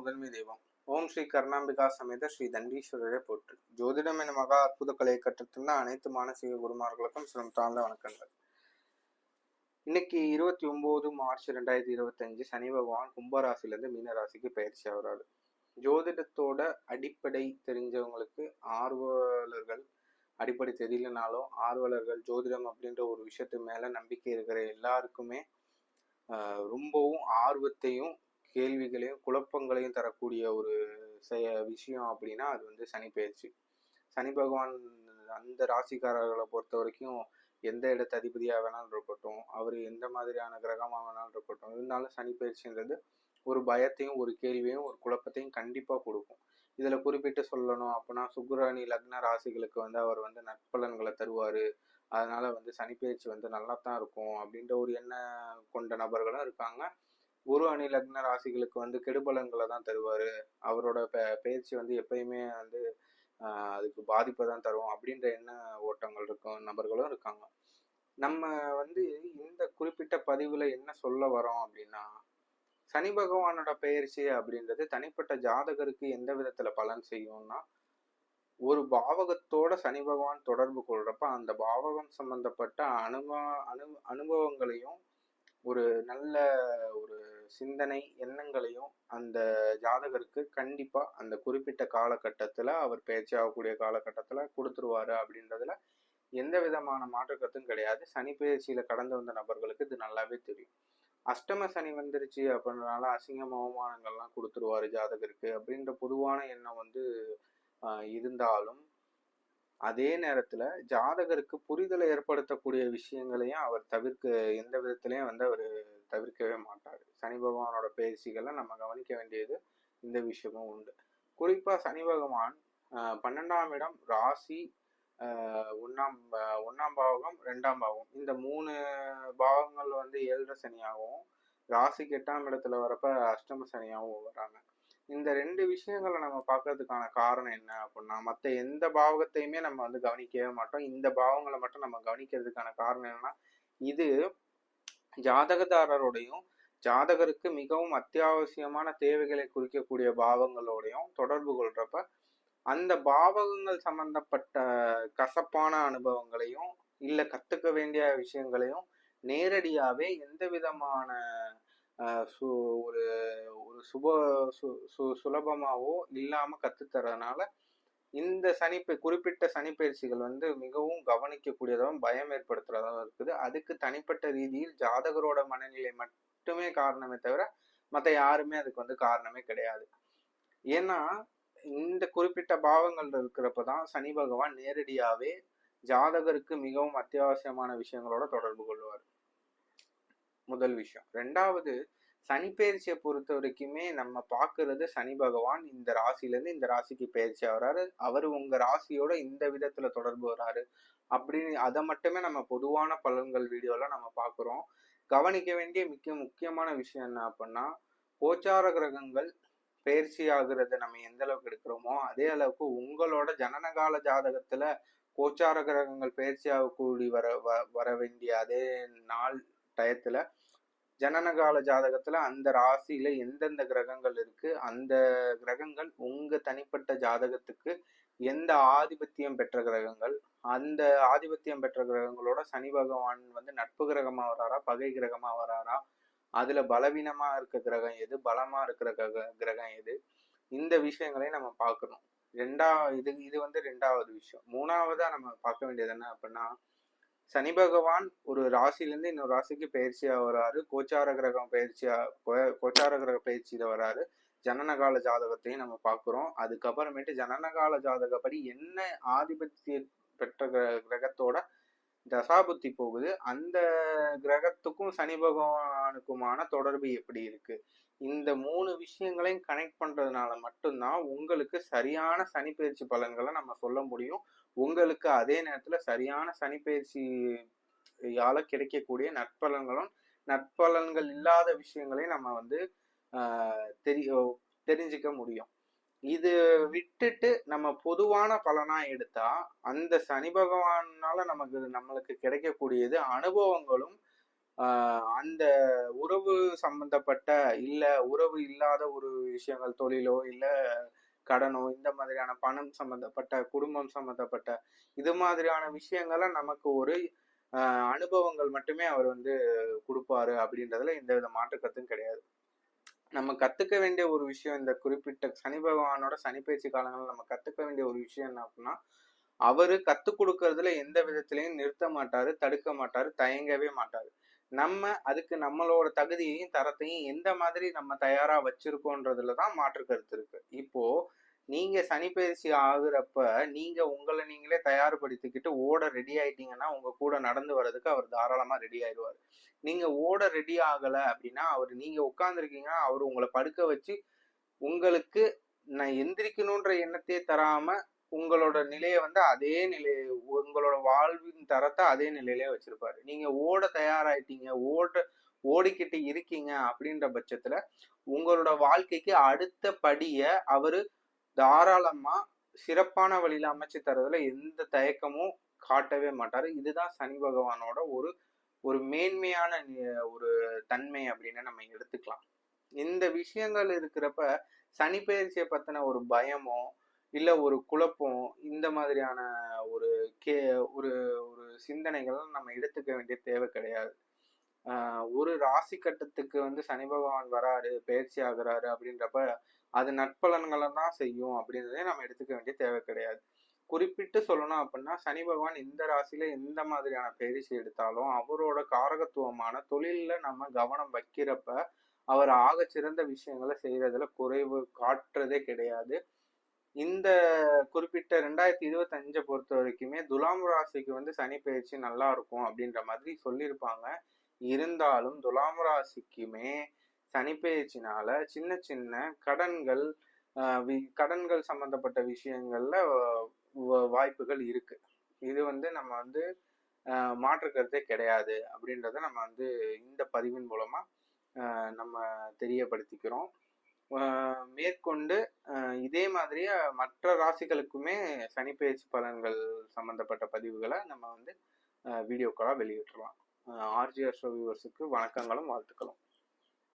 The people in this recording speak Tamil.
முதன்மை தெய்வம். ஓம் ஸ்ரீ கருணாம்பிகா சமேத ஸ்ரீ தண்டீஸ்வரரை போற்று. ஜோதிடம் என மகா அற்புத கலையை கற்றுத்தந்த அனைத்து மானசீக குருமார்களுக்கும் சிரம் தாழ்ந்த வணக்கங்கள். இன்னைக்கு இருபத்தி ஒன்பது மார்ச் ரெண்டாயிரத்தி இருபத்தஞ்சு சனி பகவான் கும்பராசிலேருந்து மீனராசிக்கு பயிற்சி ஆகிறாரு. ஜோதிடத்தோட அடிப்படை தெரிஞ்சவங்களுக்கு ஆர்வலர்கள் அடிப்படை தெரியலனாலும் ஆர்வலர்கள் ஜோதிடம் அப்படின்ற ஒரு விஷயத்து மேல நம்பிக்கை இருக்கிற எல்லாருக்குமே ரொம்பவும் ஆர்வத்தையும் கேள்விகளையும் குழப்பங்களையும் தரக்கூடிய ஒரு செய விஷயம் அப்படின்னா அது வந்து சனி பயிற்சி. சனி பகவான் அந்த ராசிக்காரர்களை பொறுத்த வரைக்கும் எந்த இடத்து அதிபதியாக வேணாலும் இருக்கட்டும் அவர் எந்த மாதிரியான கிரகமாக வேணாலும் இருக்கட்டும் இருந்தாலும் சனி பயிற்சின்றது ஒரு பயத்தையும் ஒரு கேள்வியும் ஒரு குழப்பத்தையும் கண்டிப்பாக கொடுக்கும். இதில் குறிப்பிட்டு சொல்லணும் அப்படின்னா சுக்குராணி லக்ன ராசிகளுக்கு வந்து அவர் வந்து நற்பலன்களை தருவார். அதனால் வந்து சனிப்பெயர்ச்சி வந்து நல்லா தான் இருக்கும் அப்படின்ற ஒரு எண்ணம் கொண்ட நபர்களும் இருக்காங்க. குரு அணி லக்ன ராசிகளுக்கு வந்து கெடுபலன்களை தான் தருவார். அவரோட பெ பயிற்சி வந்து எப்பயுமே வந்து அதுக்கு பாதிப்பை தான் தரும் அப்படின்ற எண்ண ஓட்டங்கள் இருக்கும் நபர்களும் இருக்காங்க. நம்ம வந்து இந்த குறிப்பிட்ட பதிவில் என்ன சொல்ல வரோம் அப்படின்னா சனி பகவானோட பெயர்ச்சி அப்படின்றது தனிப்பட்ட ஜாதகருக்கு எந்த விதத்துல பலன் செய்யும்னா ஒரு பாவகத்தோட சனி பகவான் தொடர்பு கொள்றப்ப அந்த பாவகம் சம்பந்தப்பட்ட அனுபவ அனு அனுபவங்களையும் ஒரு நல்ல ஒரு சிந்தனை எண்ணங்களையும் அந்த ஜாதகருக்கு கண்டிப்பாக அந்த குறிப்பிட்ட காலகட்டத்தில் அவர் பேச்சாகக்கூடிய ஆகக்கூடிய கொடுத்துருவாரு அப்படின்றதுல எந்த விதமான மாற்றுக்கத்தும் கிடையாது. சனி பயிற்சியில் கடந்து வந்த நபர்களுக்கு இது நல்லாவே தெரியும். அஷ்டம சனி வந்துருச்சு அப்படின்றனால அசிங்கம் அவமானங்கள்லாம் கொடுத்துருவாரு ஜாதகருக்கு அப்படின்ற பொதுவான எண்ணம் வந்து இருந்தாலும் அதே நேரத்தில் ஜாதகருக்கு புரிதலை ஏற்படுத்தக்கூடிய விஷயங்களையும் அவர் தவிர்க்க எந்த விதத்துலையும் வந்து அவர் தவிர்க்கவே மாட்டார். சனி பகவானோட பயிற்சிகளை நம்ம கவனிக்க வேண்டியது இந்த விஷயமும் உண்டு. குறிப்பாக சனி பகவான் பன்னெண்டாம் இடம் ராசி ஒன்றாம் ஒன்றாம் பாவகம் ரெண்டாம் பாவகம். இந்த மூணு பாவங்கள் வந்து ஏழரை சனியாகவும் ராசிக்கு எட்டாம் இடத்துல வரப்ப அஷ்டம சனியாகவும் வராங்க இந்த ரெண்டு விஷயங்களை நம்ம பார்க்கறதுக்கான காரணம் என்ன அப்படின்னா மற்ற எந்த பாவகத்தையுமே நம்ம வந்து கவனிக்கவே மாட்டோம். இந்த பாவங்களை மட்டும் நம்ம கவனிக்கிறதுக்கான காரணம் என்னன்னா இது ஜாதகதாரரோடையும் ஜாதகருக்கு மிகவும் அத்தியாவசியமான தேவைகளை குறிக்கக்கூடிய பாவங்களோடையும் தொடர்பு கொள்றப்ப அந்த பாவகங்கள் சம்பந்தப்பட்ட கசப்பான அனுபவங்களையும் இல்லை கற்றுக்க வேண்டிய விஷயங்களையும் நேரடியாகவே எந்த விதமான சு- ஒரு சுப சு சு- சுலபமாவோ இல்லாம கத்துத்தரதுனால இந்த சனி குறிப்பிட்ட சனிப்பயிற்சிகள் வந்து மிகவும் கவனிக்கக்கூடியதாகவும் பயம் ஏற்படுத்துகிறதாகவும் இருக்குது. அதுக்கு தனிப்பட்ட ரீதியில் ஜாதகரோட மனநிலை மட்டுமே காரணமே தவிர மற்ற யாருமே அதுக்கு வந்து காரணமே கிடையாது. ஏன்னா இந்த குறிப்பிட்ட பாவங்கள் இருக்கிறப்ப தான் சனி பகவான் நேரடியாவே ஜாதகருக்கு மிகவும் அத்தியாவசியமான விஷயங்களோட தொடர்பு கொள்வார். முதல் விஷயம். ரெண்டாவது சனி பொறுத்த வரைக்குமே நம்ம பார்க்கறது சனி பகவான் இந்த ராசிலேருந்து இந்த ராசிக்கு பயிற்சி ஆகிறாரு. அவர் உங்கள் ராசியோட இந்த விதத்தில் தொடர்பு வராரு அப்படின்னு அதை மட்டுமே நம்ம பொதுவான பலன்கள் வீடியோல நம்ம பார்க்குறோம். கவனிக்க வேண்டிய மிக முக்கியமான விஷயம் என்ன அப்படின்னா கோச்சார கிரகங்கள் பயிற்சி ஆகுறத நம்ம எந்த அளவுக்கு எடுக்கிறோமோ அதே அளவுக்கு உங்களோட ஜனனகால ஜாதகத்துல கோச்சார கிரகங்கள் பயிற்சி ஆகக்கூடி வர வ- வர வேண்டிய அதே நாள் டயத்துல ஜனனகால ஜாதகத்துல அந்த ராசியில எந்தெந்த கிரகங்கள் இருக்கு? அந்த கிரகங்கள் உங்க தனிப்பட்ட ஜாதகத்துக்கு எந்த ஆதிபத்தியம் பெற்ற கிரகங்கள்? அந்த ஆதிபத்தியம் பெற்ற கிரகங்களோட சனி பகவான் வந்து நட்பு கிரகமா வராரா? பகை கிரகமா வராரா? அதுல பலவீனமா இருக்க கிரகம் எது? பலமா இருக்கிற கிரக கிரகம் எது? இந்த விஷயங்களையும் நம்ம பார்க்கணும். ரெண்டா இது இது வந்து ரெண்டாவது விஷயம். மூணாவதா நம்ம பார்க்க வேண்டியது என்ன அப்படின்னா சனி பகவான் ஒரு ராசியிலேருந்து இன்னொரு ராசிக்கு பயிற்சியாக வராரு. கோச்சார கிரகம் பயிற்சியாக கோ- கோச்சார கிரக பயிற்சியில் வராரு. ஜனனகால ஜாதகத்தையும் நம்ம பார்க்குறோம். அதுக்கப்புறமேட்டு ஜனனகால ஜாதகப்படி என்ன ஆதிபத்திய பெற்ற கிரகத்தோட தசாபுத்தி போகுது. அந்த கிரகத்துக்கும் சனி பகவானுக்குமான தொடர்பு எப்படி இருக்கு? இந்த மூணு விஷயங்களையும் கனெக்ட் பண்றதுனால மட்டும்தான் உங்களுக்கு சரியான சனி பயிற்சி பலன்களை நம்ம சொல்ல முடியும். உங்களுக்கு அதே நேரத்தில் சரியான சனிப்பயிற்சியால் கிடைக்கக்கூடிய நற்பலன்களும் நற்பலன்கள் இல்லாத விஷயங்களையும் நம்ம வந்து தெரிய தெரிஞ்சுக்க முடியும். இது விட்டுட்டு நம்ம பொதுவான பலனா எடுத்தா அந்த சனி பகவானால நமக்கு நம்மளுக்கு கிடைக்கக்கூடியது அனுபவங்களும் அந்த உறவு சம்பந்தப்பட்ட இல்ல உறவு இல்லாத ஒரு விஷயங்கள் தொழிலோ இல்ல கடனோ இந்த மாதிரியான பணம் சம்பந்தப்பட்ட குடும்பம் சம்பந்தப்பட்ட இது மாதிரியான விஷயங்களை நமக்கு ஒரு அனுபவங்கள் மட்டுமே அவர் வந்து கொடுப்பாரு அப்படின்றதுல எந்த வித மாற்றுக்கத்தும் கிடையாது. நம்ம கத்துக்க வேண்டிய ஒரு விஷயம் இந்த குறிப்பிட்ட சனி பகவானோட சனி பயிற்சி காலங்களில் நம்ம கத்துக்க வேண்டிய ஒரு விஷயம் என்ன அப்படின்னா அவரு கத்துக் கொடுக்கறதுல எந்த விதத்திலையும் நிறுத்த மாட்டாரு தடுக்க மாட்டாரு தயங்கவே மாட்டாரு. நம்ம அதுக்கு நம்மளோட தகுதியையும் தரத்தையும் எந்த மாதிரி நம்ம தயாரா வச்சிருக்கோன்றதுல தான் மாற்று கருத்து இருக்கு. இப்போ நீங்க சனிப்பயிற்சி ஆகுறப்ப நீங்க உங்களை நீங்களே தயார்படுத்திக்கிட்டு ஓட ரெடி ஆயிட்டீங்கன்னா உங்க கூட நடந்து வர்றதுக்கு அவர் தாராளமா ரெடி ஆயிடுவார் நீங்க ஓட ரெடி ஆகல அப்படின்னா அவர் நீங்க உட்காந்துருக்கீங்கன்னா அவர் உங்களை படுக்க வச்சு உங்களுக்கு நான் எந்திரிக்கணுன்ற எண்ணத்தையே தராம உங்களோட நிலையை வந்து அதே நிலை உங்களோட வாழ்வின் தரத்தை அதே நிலையிலே வச்சிருப்பாரு. நீங்க ஓட தயாராயிட்டீங்க ஓட ஓடிக்கிட்டு இருக்கீங்க அப்படின்ற பட்சத்துல உங்களோட வாழ்க்கைக்கு அடுத்த படிய அவரு தாராளமா சிறப்பான வழியில அமைச்சு தரதுல எந்த தயக்கமும் காட்டவே மாட்டாரு. இதுதான் சனி பகவானோட ஒரு ஒரு மேன்மையான ஒரு தன்மை அப்படின்னு நம்ம எடுத்துக்கலாம். இந்த விஷயங்கள் இருக்கிறப்ப சனி பயிற்சியை பத்தின ஒரு பயமோ இல்ல ஒரு குழப்பம் இந்த மாதிரியான ஒரு கே ஒரு ஒரு சிந்தனைகள் நம்ம எடுத்துக்க வேண்டிய தேவை கிடையாது. ஒரு ராசி கட்டத்துக்கு வந்து சனி பகவான் வராரு பயிற்சி ஆகுறாரு அப்படின்றப்ப அது நட்பலன்களை தான் செய்யும் அப்படின்றதே நம்ம எடுத்துக்க வேண்டிய தேவை கிடையாது. குறிப்பிட்டு சொல்லணும் அப்படின்னா சனி பகவான் இந்த ராசியில எந்த மாதிரியான பயிற்சி எடுத்தாலும் அவரோட காரகத்துவமான தொழில்ல நம்ம கவனம் வைக்கிறப்ப அவர் ஆக சிறந்த விஷயங்களை செய்யறதுல குறைவு காட்டுறதே கிடையாது. இந்த குறிப்பிட்ட ரெண்டாயிரத்தி இருபத்தி அஞ்சை பொறுத்த வரைக்குமே துலாம் ராசிக்கு வந்து சனி பயிற்சி நல்லா இருக்கும் அப்படின்ற மாதிரி சொல்லியிருப்பாங்க. இருந்தாலும் துலாம் ராசிக்குமே சனிப்பெயர்ச்சினால சின்ன சின்ன கடன்கள் வி- கடன்கள் சம்மந்தப்பட்ட விஷயங்கள்ல வாய்ப்புகள் இருக்கு. இது வந்து நம்ம வந்து மாற்றுக்கிறதே மாற்று கருத்தே கிடையாது அப்படின்றத நம்ம வந்து இந்த பதிவின் மூலமா நம்ம தெரியப்படுத்திக்கிறோம். மேற்கொண்டு இதே மாதிரியே மற்ற ராசிகளுக்குமே சனிப்பெயர்ச்சி பலன்கள் சம்மந்தப்பட்ட பதிவுகளை நம்ம வந்து வீடியோக்களாக வெளியிட்டுருவோம் ஆர்ஜிஆர் ஷோ வியூவர்ஸுக்கு வணக்கங்களும் வாழ்த்துக்களும்.